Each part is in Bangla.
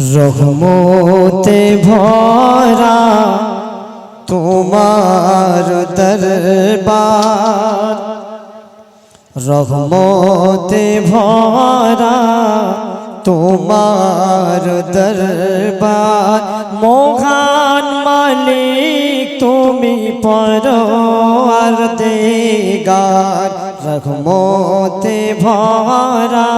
রহমতে ভরা তোমার দরবার। রহমতে ভরা তোমার দরবার। মোহান মালিক তুমি পর আর দেগার। রহমতে ভরা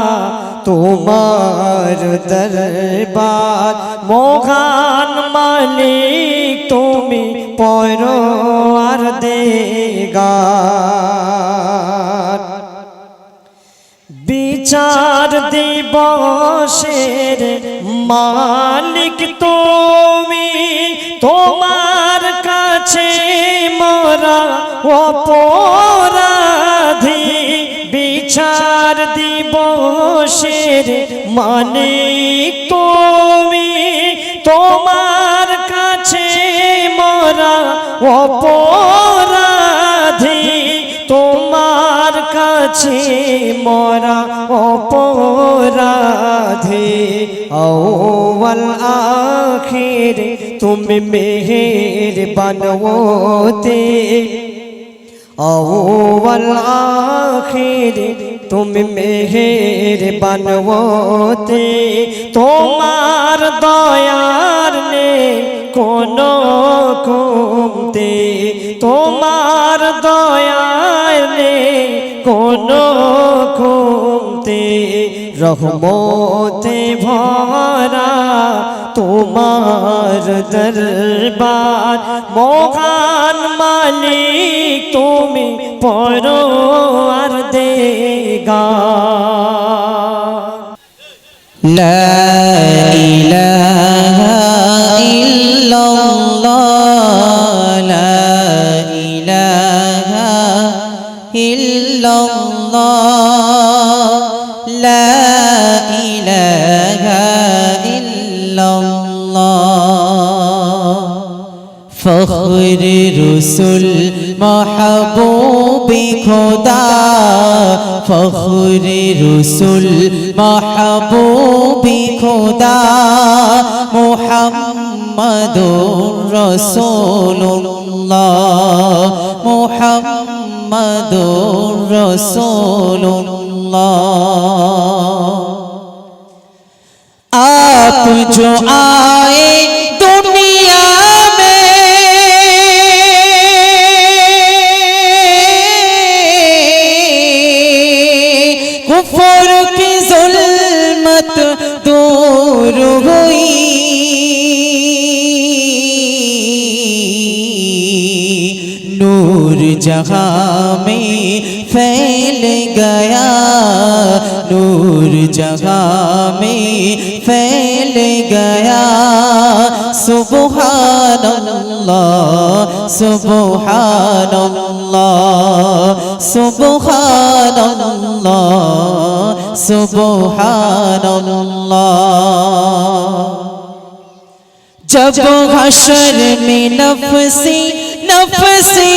তোমার দরবার। মোহান মালিক তুমি পর আর দেগার। বিচার দিবসের মালিক তুমি, তোমার কাছে মরা অপরাধী। দিবসের মানে তুমি তোমার কাছে মরা অপরাধী, তোমার কাছে মরা অপরাধে। আউয়াল আখির, তুমি মেহের বানওতে আউয়াল আখির তুমি মেহের বানওতে তোমার দয়ার নে কোন কমতে তোমার দয়ার নে কোন কমতে রহমতে ভরা তোমার দরবার মোহান মালিক তুমি পর আর দেগা لا إله إلا الله لا إله إلا الله ফখর রসুল, মাহবুবি খোদা। ফখর রসুল, মাহবুবি খোদা। মোহাম্মদুর রসুল্লাহ মোহাম্মদুর রসুল্লাহ আপ জো আ जहाँ में फैल गया नूर जहाँ में फैल गया सुबहान अल्लाह सुबहान अल्लाह सुबहान अल्लाह सुबहान अल्लाह जब हशर में नफसी नफसी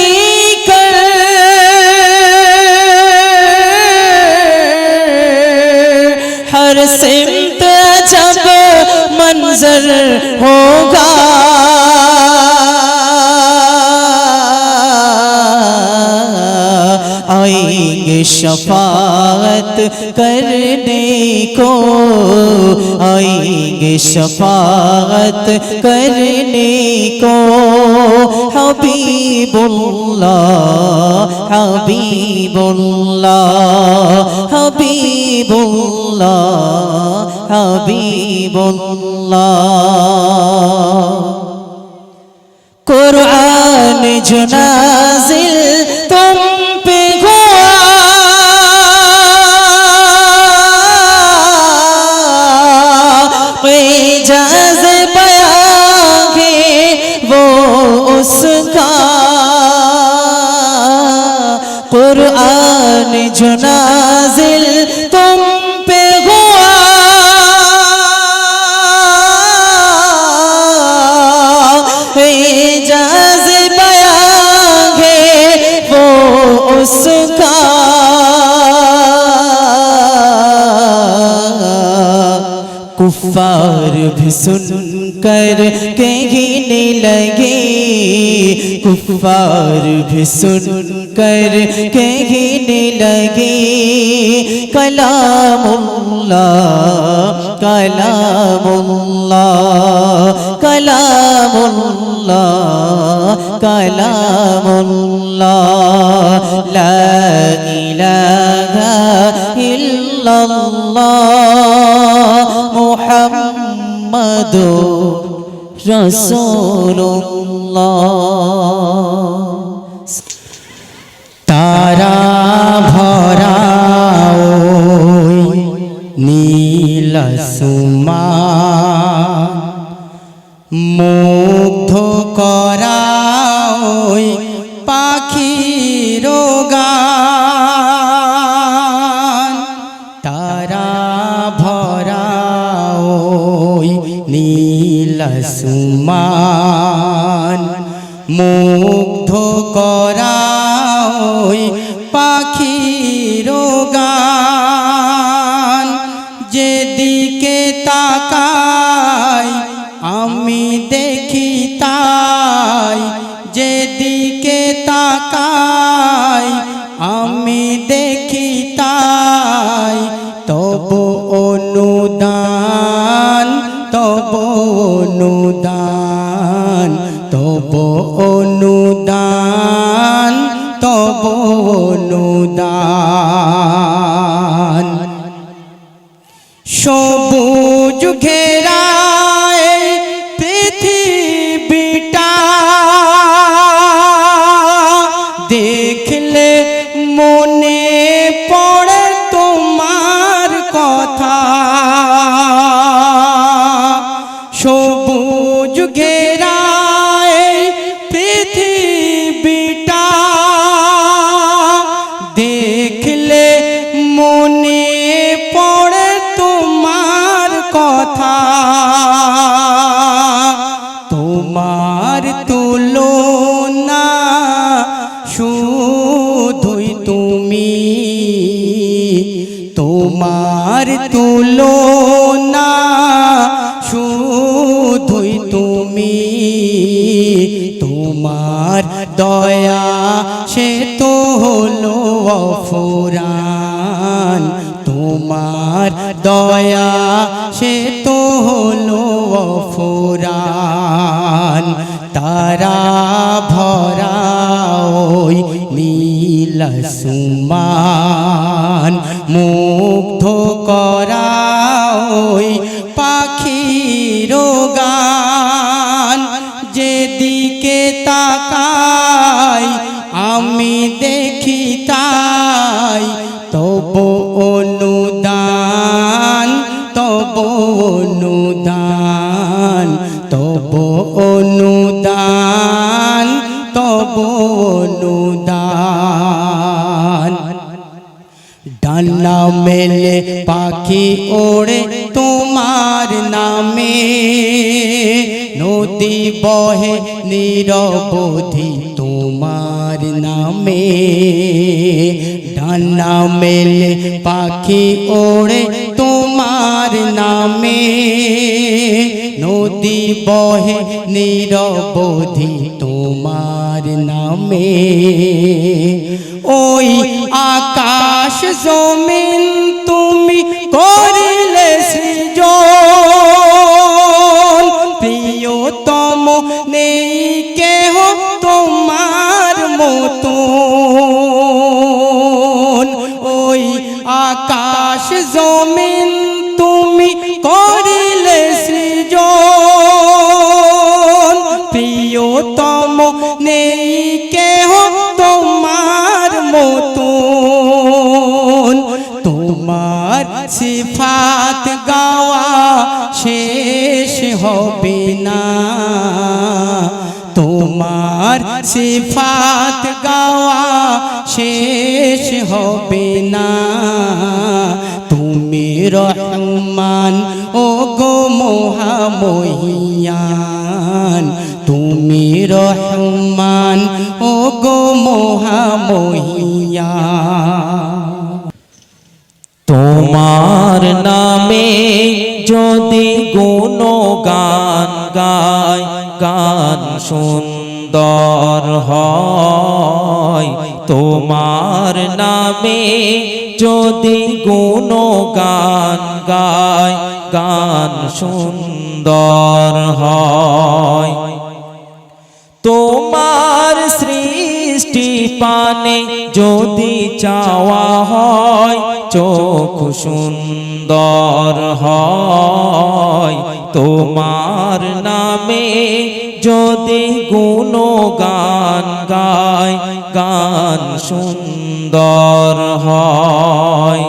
सिमत जब मंजर होगा। आएंगे शफात करने को आएंगे शफात करने को हबीबुल्लाह हबीबुल्लाह हबीबुल्लाह हबीबुल्लाह कुरान जो नाजिल तुम कुफार भी सुन कर कहने लगे कुफार भी सुन कर कहने लगे कलामुल्ला कलामुल्ला कलामुल्ला कलामुल्ला ला इलाहा इल्लल्लाह মুহাম্মাদুর রাসূলুল্লাহ। তারা ভরা নীল সুমান মুগ্ধ করা নীল সুমান মুগ্ধ করা ওই অনুদান তব অনুদান। সে তো হলো অফুরান। তারা ভরা ওই নীল সুমান মুগ্ধ তব অনুদান তব অনুদান। ডানা মেলে পাখি ওড়ে তোমার নামে। নদী বহে নিরবধি তোমার নামে। ডানা মেলে পাখি ওড়ে তোমার নামে। নদী বহে নিরবধি তোমার নামে। ওই আকাশ জমিন তোমার সিফাত গাওয়া শেষ হবে না। তোমার সিফাত গাওয়া শেষ হবে না। তুমি রহমান ও গো মহামহিয়ান। তুমি রহমান ও গো মহামহিয়ান তোমার নামে যদি গান গায় গান সুন্দর হয়। তোমার নামে যদি গুণ গান গায় গান সুন্দর হয়। তোমার পানে যদি চাওয়া হয়, চোখ সুন্দর হয়। তোমার নামে যদি গুণ গান গায়, গান সুন্দর হয়।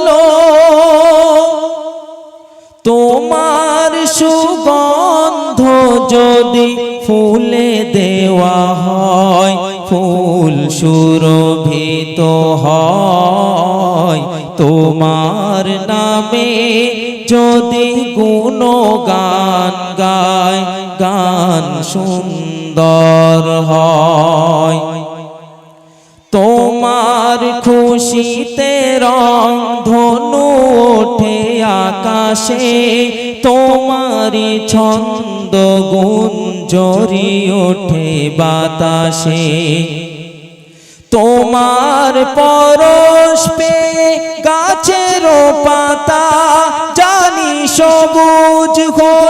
হলো তোমার সুগন্ধ যদি ফুলে দেওয়া হয়, ফুল সুরভিত হয়, তোমার নামে যদি গুণ গান গায়, গান সুন্দর হয়। তোমার খুশিতে রং ধনু ওঠে আকাশে তোমারি ছন্দ গুঞ্জরি ওঠে বাতাসে। তোমার পরশ পে গাছের পাতা, জানি সবুজ হলো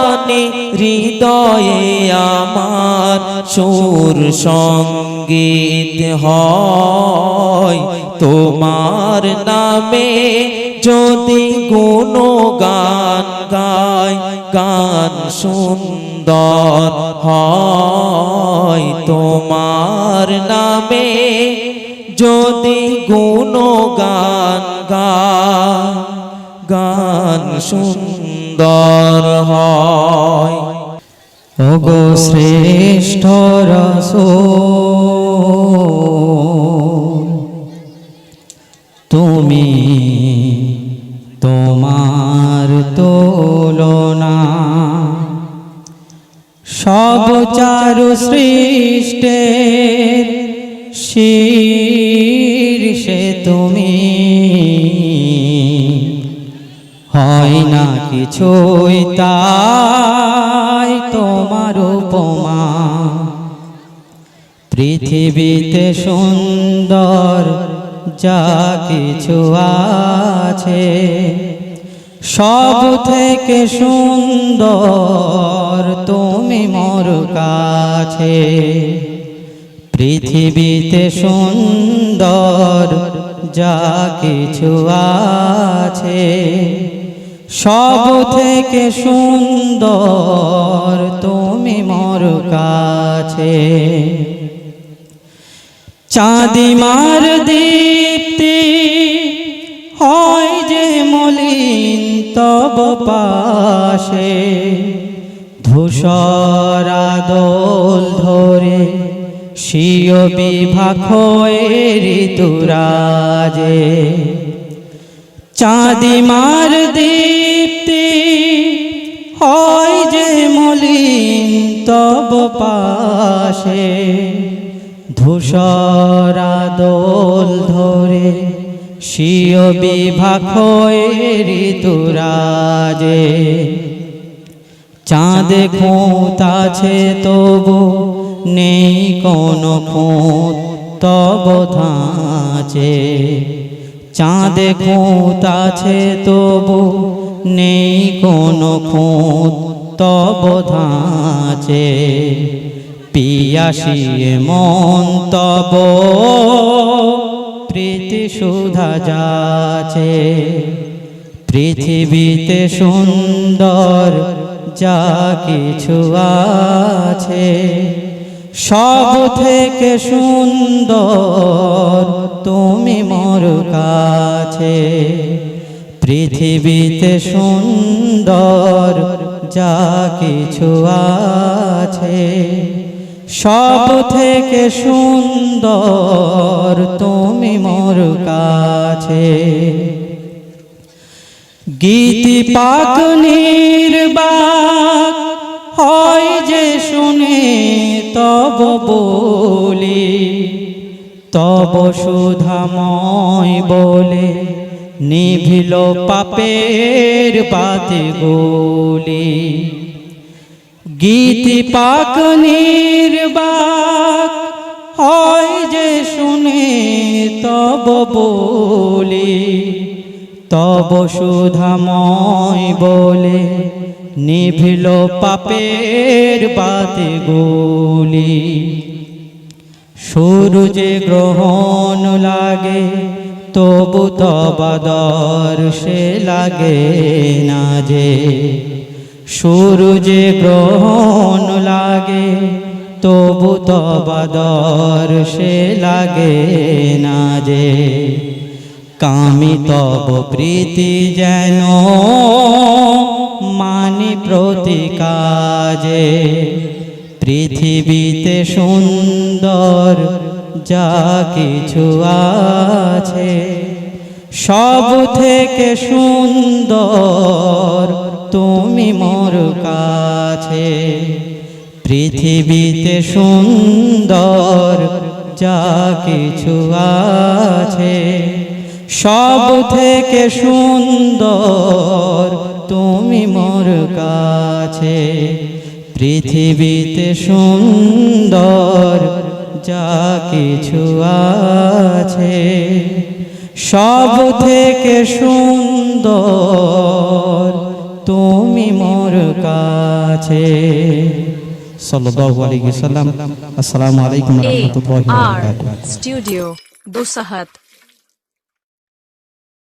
বাণী হৃদয়ে আমার সুর সংগীত হয়। তোমার নামে যদি গুণ গান গায় গান সুন্দর হয়। তোমার নামে যদি গুণ গান গায় গান সুন্দর হয়। ওগো শ্রেষ্ঠ রসূল তুমি তোমার তুলনা সব চারু সৃষ্টের শীর্ষে তুমি। হয় না কিছুই তাই তোমার উপমা। পৃথিবীতে সুন্দর যা কিছু আছে, সব থেকে সুন্দর তুমি মোর কাছে। পৃথিবীতে সুন্দর যা কিছু আছে সব থেকে সুন্দর তুমি মোর কাছে। চাঁদিমার দীপ্তি হয় যে মলিন তব পাশে। ধূসরা দোল ধরে স্বীয় বিভাগ হয়ে ঋতুরাজে। চাঁদিমার দীপ্তি পাশে ধূসরা দোল ধরে স্বীয় বিভাগ হয়ে ঋতুরাজে। চাঁদে আছে তবু নেই কোনো খুঁত, তব চাঁদে খুঁত আছে তবু নেই কোনো খুঁত, তব ধাঁচে। পিয়াসিয়ে মন তব প্রীতি সুধা যাচে। পৃথিবীতে সুন্দর যা কিছু আছে। সব থেকে সুন্দর তুমি মোর কাছে। পৃথিবীতে সুন্দর যা কিছু আছে। সব থেকে সুন্দর তুমি মোর কাছে। গীতি পাক নির্বাক হয় বলি তব সুধাময় বলে নিভিল পাপের বাতি গলি গীতি পাক নির্বাক হয় যে শুনে তব বলি, তব সুধাময় বলে নিভিল পাপের বাতি গুলি সূর্যে গ্রহণ লাগে, তবু তবাদর সে লাগে না যে। সূর্যে গ্রহণ লাগে, তবু তবাদর সে লাগে না যে। কামি তব প্রীতি যেন মানি প্রতি কাজে। পৃথিবীতে সুন্দর যা কিছু আছে, সব থেকে সুন্দর তুমি মোর কাছে। পৃথিবীতে সুন্দর যা কিছু আছে সব থেকে সুন্দর তুমি মোর কাছে। পৃথিবীতে সুন্দর যা কিছু আছে। সব থেকে সুন্দর তুমি মোর কাছে। সাল্লাল্লাহু আলাইহি সাল্লাম আসসালামু আলাইকুম ওয়া রাহমাতুল্লাহি ওয়া বারাকাতুহু। Dosahat